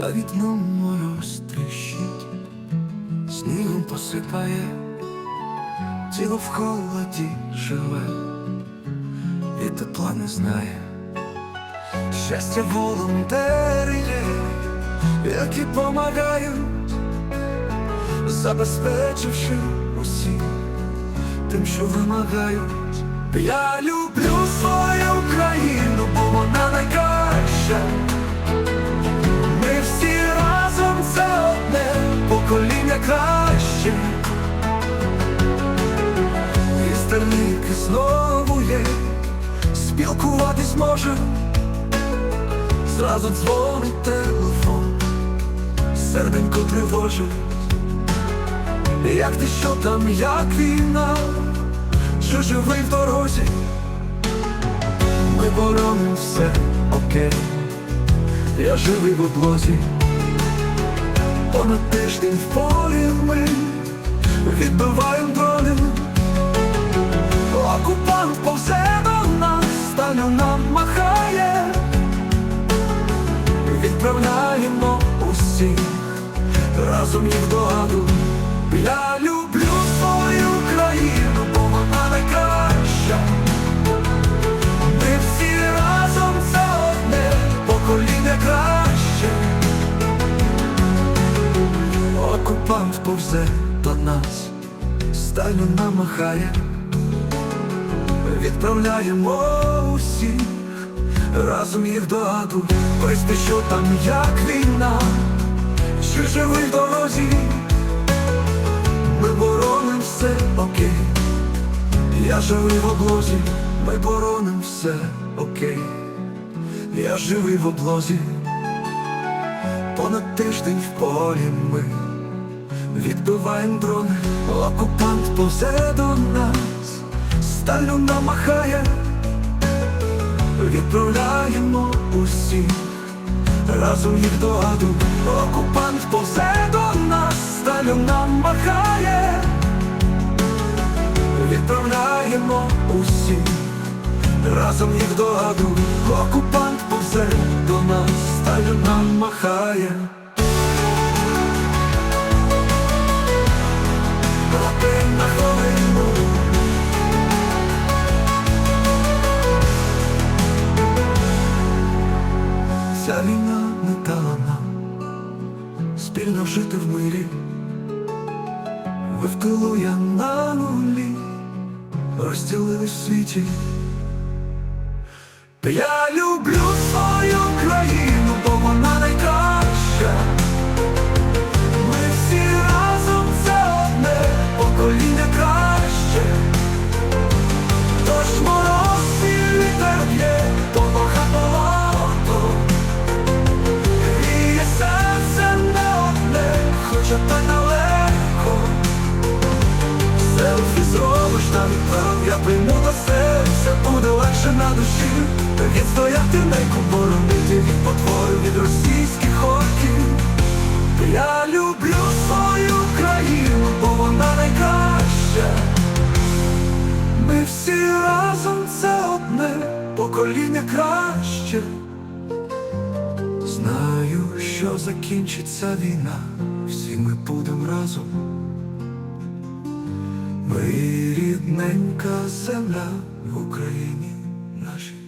За вікном мороз тріщить, снігом посипає, тіло в холоді живе, і тепла не знає. Щастя волонтери є, які помагають, забезпечивши усіх тим, що вимагають. Я люблю свою країну, бо вона найкраща. Краще. І стерники знову є, спілкуватись може. Зразу дзвонить телефон, серденько тривожить. Як ти що там, як війна, що живий в дорозі, ми бороним все окей, я живий в облозі, понад тиждень в полі ми відбиваємо дрони, окупант повзе до нас, сталю нам махає, відправляємо усіх разом їх до аду. Повзе до нас, сталю намахає, відправляємо усіх, разом їх до аду. Вести, що там, як війна, що живий в дорозі. Ми бороним все окей, я живий в облозі, ми бороним все окей, я живий в облозі, понад тиждень в полі ми відбиваємо дрони, окупант повзе до нас, сталю намахає, відправляємо усіх, разом їх до аду, окупант повзе до нас, сталю нам махає, відправляємо усіх, разом їх до аду, окупант повзе до нас, сталю нам махає. Ця війна не дала спільно жити в мирі. Ви я на нулі, розділили в світі. Я люблю свою країну, навіть я прийму до серця, буде легше на душі. Відстояти нейку боронити від потвору, від російських орків. Я люблю свою країну, бо вона найкраща. Ми всі разом це одне покоління краще. Знаю, що закінчиться війна, всі ми будемо разом. Ми рідненька земля в Україні нашій.